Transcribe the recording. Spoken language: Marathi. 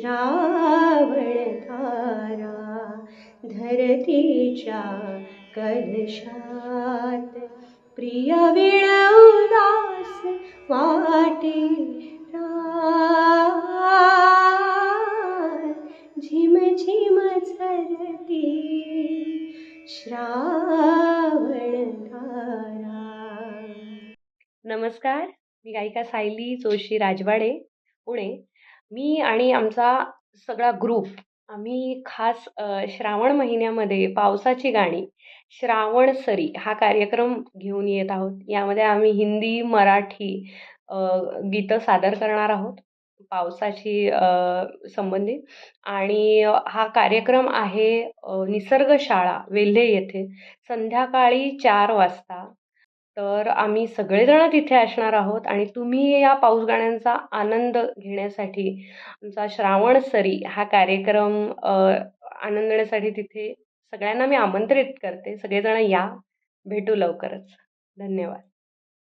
श्रावण धारा धरतीच्या कलशात. प्रिय विळवलास वाटे झिम झिम झरती श्रावण धारा. नमस्कार मी गायिका सायली जोशी राजवाडे पुणे. मी आणि आमचा सगळा ग्रुप आम्ही खास श्रावण महिन्यामध्ये पावसाची गाणी श्रावण सरी हा कार्यक्रम घेऊन येत आहोत. यामध्ये आम्ही हिंदी मराठी गीतं सादर करणार आहोत पावसाशी संबंधित. आणि हा कार्यक्रम आहे निसर्गशाळा निसर्ग शाळा वेल्हे येथे. संध्याकाळी चार वाजता तर आम्ही सगळेजण तिथे असणार आहोत आणि तुम्ही या पाऊस गाण्यांचा आनंद घेण्यासाठी आमचा श्रावण सरी हा कार्यक्रम आनंदण्यासाठी आनंद तिथे सगळ्यांना मी आमंत्रित करते. सगळेजण या. भेटू लवकरच. धन्यवाद.